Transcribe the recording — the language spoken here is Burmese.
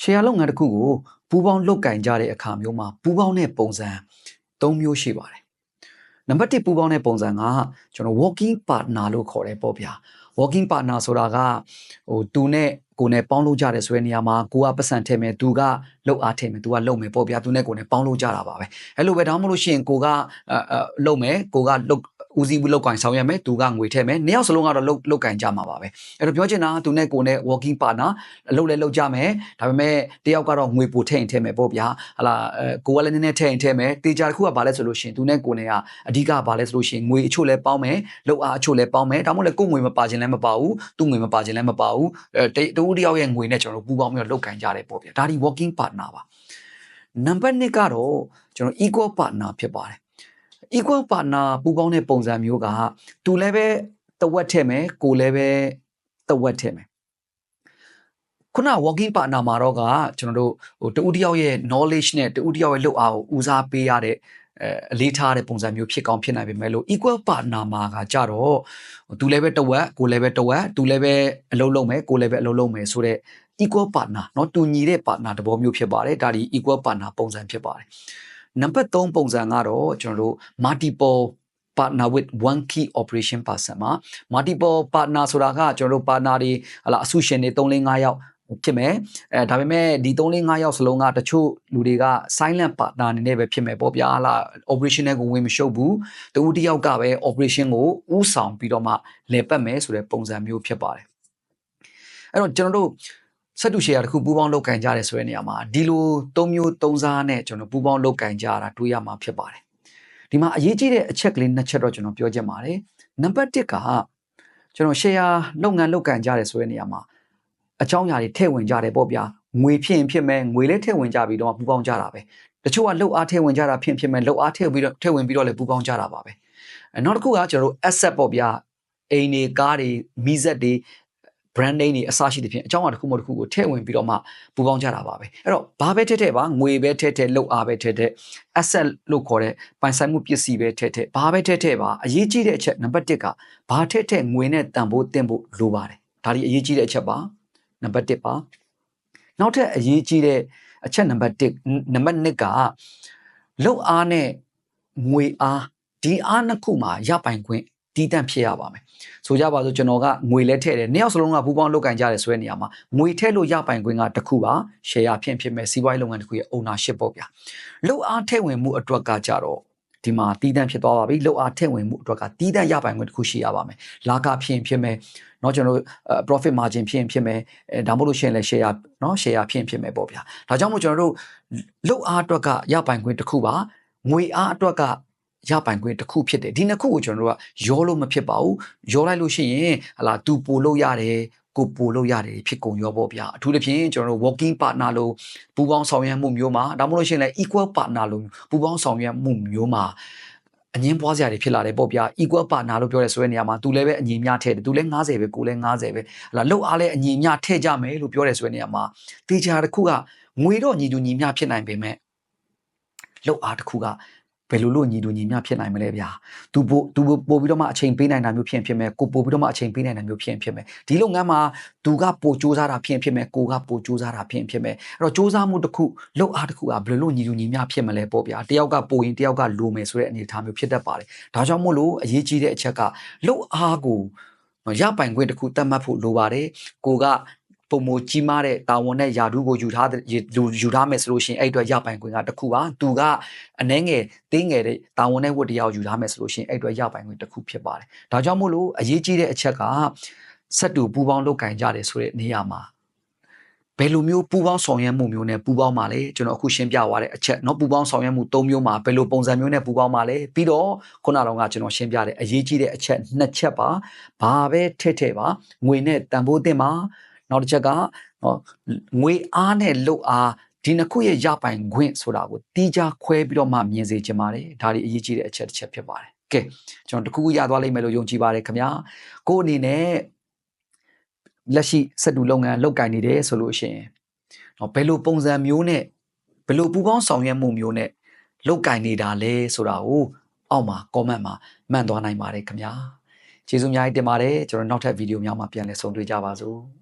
share လုပ်ငန်းတစ်ခုကိုပူးပေါင်းလုပ်ကင်ကြတဲ့အခါမျိုးမှာပူးပေါင်းတဲ့ပုံစံ၃မျိုးရှိပါတယ်နံပါတ်1ပူးပေါင်းတဲ့ပုံစံကကျွန်တော် working partner လို့ခေါ်တယ်ပေါ့ဗျာ working partner ဆိုတာကဟိုသူနဲ့ကိုယ်နဲ့ပေါင်းလို့ကြတယ်ဆိုတဲ့နေရာမှာကိုကပတ်စံထည့်မယ်သူကလှုပ်အားထည့်မယ်သူကလှုပ်မယ်ပေါ့ဗျာသူနဲ့ကိုယ်နဲ့ပေါင်းလို့ကြတာပါပဲအဲ့လိုပဲဒါမှမဟုတ်လို့ရှိရင်ကိုကအဲအဲလှုပ်မယ်ကိုကလှုပ် ဦးစီးဘူးလောက်ကင်ဆောင်ရမယ်သူကငွေထည့်မယ်နှစ်ယောက်စလုံးကတော့လုတ်လုတ်ကင်ကြမှာပါပဲအဲ့တော့ပြောချင်တာကသူနဲ့ကိုနဲ့ working partner အလုပ်လည်းလုပ်ကြမယ်ဒါပေမဲ့တယောက်ကတော့ငွေပိုထည့်ရင်ထည့်မယ်ပေါ့ဗျာဟလာအဲကိုကလည်းနည်းနည်းထည့်ရင်ထည့်မယ်တေချာတစ်ခုကဘာလဲဆိုလို့ရှိရင်သူနဲ့ကိုနဲ့ကအဓိကဘာလဲဆိုလို့ရှိရင်ငွေအချို့လည်းပေါင်းမယ်လုတ်အားအချို့လည်းပေါင်းမယ်ဒါမှမဟုတ်လည်းကိုငွေမပါခြင်းလည်းမပါဘူးသူငွေမပါခြင်းလည်းမပါဘူးအဲတူတယောက်ရဲ့ငွေနဲ့ကျွန်တော်တို့ပူးပေါင်းပြီးတော့လုတ်ကင်ကြတယ်ပေါ့ဗျာဒါဒီ working partner ပါနံပါတ်1ကတော့ကျွန်တော် equal partner ဖြစ်ပါတယ် equal partner ပူပေါင်းတဲ့ပုံစံမျိုးကသူလည်းပဲတဝက်ထည့်မယ်ကိုလည်းပဲတဝက်ထည့်မယ်ခုန working partner မှာတော့ကကျွန်တော်တို့ဟိုတူတယောက်ရဲ့ knowledge နဲ့တူတယောက်ရဲ့လုပ်အားကိုဦးစားပေးရတဲ့အဲအလေးထားတဲ့ပုံစံမျိုးဖြစ်ကောင်းဖြစ်နိုင်ပေမဲ့လို့ equal partner မှာကကြတော့သူလည်းပဲတဝက်ကိုလည်းပဲတဝက်သူလည်းပဲအလုပ်လုပ်မယ်ကိုလည်းပဲအလုပ်လုပ်မယ်ဆိုတော့ equal partner เนาะတူညီတဲ့ partner တဘောမျိုးဖြစ်ပါတယ်ဒါဒီ equal partner ပုံစံဖြစ်ပါတယ် နံပါတ်3ပုံစံကတော့ကျွန်တော်တို့ multiple partner with one key operation person မှာ multiple partner ဆိုတာကကျွန်တော်တို့ partner တွေဟလာအစုရှင်တွေ3 4 5ယောက်ဖြစ်မယ်အဲဒါပေမဲ့ဒီ3 4 5ယောက်စလုံးကတချို့လူတွေက silent partner အနေနဲ့ပဲဖြစ်မယ်ပေါ့ဗျာဟလာ operation နဲ့ကိုဝင်မရှုပ်ဘူးတူတယောက်ကပဲ operation ကိုဥဆောင်ပြီးတော့မှလည်ပတ်မယ်ဆိုတဲ့ပုံစံမျိုးဖြစ်ပါတယ်အဲ့တော့ကျွန်တော်တို့ ဆက်တူရှယ်ယာတစ်ခုပူးပေါင်းလုပ်ကင်ကြတယ်ဆိုတဲ့နေရာမှာဒီလို၃မျိုး၃စားနဲ့ကျွန်တော်ပူးပေါင်းလုပ်ကင်ကြတာတွေ့ရမှာဖြစ်ပါတယ်ဒီမှာအရေးကြီးတဲ့အချက်ကလေးနှစ်ချက်တော့ကျွန်တော်ပြောချင်ပါတယ်နံပါတ်1ကကျွန်တော် share လုပ်ငန်းလုပ်ကင်ကြတယ်ဆိုတဲ့နေရာမှာအကြောင်းအရာတွေထည့်ဝင်ကြတယ်ပေါ့ဗျာငွေဖြစ်ရင်ဖြစ်မယ်ငွေလည်းထည့်ဝင်ကြပြီးတော့ပူးပေါင်းကြတာပဲတချို့ကလှုပ်အားထည့်ဝင်ကြတာဖြစ်ဖြစ်မယ်လှုပ်အားထည့်ပြီးတော့ထည့်ဝင်ပြီးတော့လည်းပူးပေါင်းကြတာပါပဲနောက်တစ်ခုကကျွန်တော်တို့ asset ပေါ့ဗျာအိမ်တွေကားတွေမိဇက်တွေ brand name တွေအစရှိတဲ့ဖြင့်အကြောင်းအရာတစ်ခုမှတစ်ခုကိုထည့်ဝင်ပြီးတော့မှပူပေါင်းကြတာပါပဲအဲ့တော့ဘာပဲထည့်ထည့်ပါငွေပဲထည့်ထည့်လောက်အားပဲထည့်ထည့် asset လို့ခေါ်တဲ့ပိုင်ဆိုင်မှုပစ္စည်းပဲထည့်ထည့်ဘာပဲထည့်ထည့်ပါအရေးကြီးတဲ့အချက်နံပါတ်1ကဘာထည့်ထည့်ငွေနဲ့တန်ဖိုးတင်ဖို့လိုပါတယ်ဒါဒီအရေးကြီးတဲ့အချက်ပါနံပါတ်1ပါနောက်ထပ်အရေးကြီးတဲ့အချက်နံပါတ်1နံပါတ်2ကလောက်အားနဲ့ငွေအားဒီအားနှစ်ခုမှာရပိုင်ခွင့် တီးတန့်ဖြစ်ရပါမယ်ဆိုကြပါစို့ကျွန်တော်ကငွေလဲထည့်တယ်နှစ်ယောက်စလုံးကပူပေါင်းလုပ်ကင်ကြတယ်ဆိုတဲ့နေရာမှာငွေထည့်လို့ရပိုင်ခွင့်ကတစ်ခုပါ share ဖြင့်ဖြစ်မဲ့စီးပွားရေးလုပ်ငန်းတစ်ခုရဲ့ ownership ပေါ့ဗျာလုပ်အားထည့်ဝင်မှုအတွက်ကကြတော့ဒီမှာတီးတန့်ဖြစ်သွားပါပြီလုပ်အားထည့်ဝင်မှုအတွက်ကတီးတန့်ရပိုင်ခွင့်တစ်ခုရှိရပါမယ်လာကဖြစ်ရင်ဖြစ်မဲ့เนาะကျွန်တော်တို့ profit margin ဖြစ်ရင်ဖြစ်မယ်အဲဒါမှမဟုတ်လို့ရှိရင်လည်း share เนาะ share ဖြစ်ရင်ဖြစ်မယ်ပေါ့ဗျာဒါကြောင့်မို့ကျွန်တော်တို့လုပ်အားအတွက်ကရပိုင်ခွင့်တစ်ခုပါငွေအားအတွက်က ရပိုင်ခွင့်တစ်ခုဖြစ်တယ်ဒီနှစ်ခုကိုကျွန်တော်တို့ကရောလို့မဖြစ်ပါဘူးရောလိုက်လို့ရှိရင်ဟလာသူပို့လို့ရတယ်ကိုပို့လို့ရတယ်ဖြစ်ကုန်ရောပေါ့ဗျာအထူးသဖြင့်ကျွန်တော်တို့ working partner လို့ပူးပေါင်းဆောင်ရွက်မှုမျိုးမှာဒါမှမဟုတ်လို့ရှိရင်လည်း equal partner လို့ပူးပေါင်းဆောင်ရွက်မှုမျိုးမှာအငင်းပွားစရာတွေဖြစ်လာတယ်ပေါ့ဗျာ equal partner လို့ပြောရဲဆိုတဲ့နေရာမှာ तू လည်းပဲအငြင်းများထည့်တယ် तू လည်း90ပဲကိုလည်း90ပဲဟလာလှုပ်အားလည်းအငြင်းများထည့်ကြမယ်လို့ပြောရဲဆိုတဲ့နေရာမှာတေချာတစ်ခုကငွေတော့ညီတူညီမျှဖြစ်နိုင်ပေမဲ့လှုပ်အားတစ်ခုက ဘယ်လိုလို့ညီတူညီမျှဖြစ်နိုင်မလဲဗျာ။ तू ပို့ तू ပို့ပြီးတော့မှအချိန်ပေးနိုင်တာမျိုးဖြစ်ဖြစ်မယ်။ကိုပို့ပြီးတော့မှအချိန်ပေးနိုင်တာမျိုးဖြစ်ဖြစ်မယ်။ဒီလုပ်ငန်းမှာ तू ကပို့စူးစမ်းတာဖြစ်ဖြစ်မယ်။ကိုကပို့စူးစမ်းတာဖြစ်ဖြစ်မယ်။အဲ့တော့စူးစမ်းမှုတစ်ခုလုပ်အားတစ်ခုကဘယ်လိုလို့ညီတူညီမျှဖြစ်မလဲပေါ့ဗျာ။တယောက်ကပို့ရင်တယောက်ကလိုမယ်ဆိုတဲ့အနေအထားမျိုးဖြစ်တတ်ပါတယ်။ဒါကြောင့်မို့လို့အရေးကြီးတဲ့အချက်ကလုပ်အားကိုရပိုင်ခွင့်တစ်ခုတတ်မှတ်ဖို့လိုပါတယ်။ကိုက ပုံမကြီးမားတဲ့တာဝန်နဲ့ယာဒူးကိုယူထားယူယူထားမယ်ဆိုလို့ရှိရင်အဲ့အတွက်ရပိုင်ခွင့်ကတစ်ခုပါသူကအနှဲငယ်တင်းငယ်တဲ့တာဝန်နဲ့ဝတ်တရားကိုယူထားမယ်ဆိုလို့ရှိရင်အဲ့အတွက်ရပိုင်ခွင့်တစ်ခုဖြစ်ပါတယ်ဒါကြောင့်မို့လို့အရေးကြီးတဲ့အချက်ကဆက်တူပူပေါင်းလုပ်ကင်ကြတယ်ဆိုတဲ့နေရာမှာဘယ်လိုမျိုးပူပေါင်းဆောင်ရွက်မှုမျိုးနဲ့ပူပေါင်းပါလဲကျွန်တော်အခုရှင်းပြသွားတဲ့အချက်เนาะပူပေါင်းဆောင်ရွက်မှု၃မျိုးမှာဘယ်လိုပုံစံမျိုးနဲ့ပူပေါင်းပါလဲပြီးတော့ခုနကတော့ကကျွန်တော်ရှင်းပြတဲ့အရေးကြီးတဲ့အချက်နှစ်ချက်ပါဘာပဲထည့်ထည့်ပါငွေနဲ့တန်ဖိုးတင်ပါ နောက်တစ်ချက်ကနော်ငွေအားနဲ့လုတ်အားဒီနှစ်ခုရဲ့ရပိုင်ခွင့်ဆိုတာကိုတီးခြားခွဲပြီးတော့မှမြင်စေချင်ပါတယ်ဒါဒီအရေးကြီးတဲ့အချက်တစ်ချက်ဖြစ်ပါတယ်ကဲကျွန်တော်တခုခုရသွားလိမ့်မယ်လို့ယုံကြည်ပါတယ်ခင်ဗျာကို့အနေနဲ့လက်ရှိစက်တူလုပ်ငန်းလုပ်ကင်နေတယ်ဆိုလို့ရှိရင်တော့ဘယ်လိုပုံစံမျိုးနဲ့ဘယ်လိုပူပေါင်းဆောင်ရွက်မှုမျိုးနဲ့လုပ်ကင်နေတာလဲဆိုတာကိုအောက်မှာ comment မှာမှန်သွားနိုင်ပါတယ်ခင်ဗျာကျေးဇူးအများကြီးတင်ပါတယ်ကျွန်တော်နောက်ထပ်ဗီဒီယိုများမှာပြန်လည်ဆုံတွေ့ကြပါစို့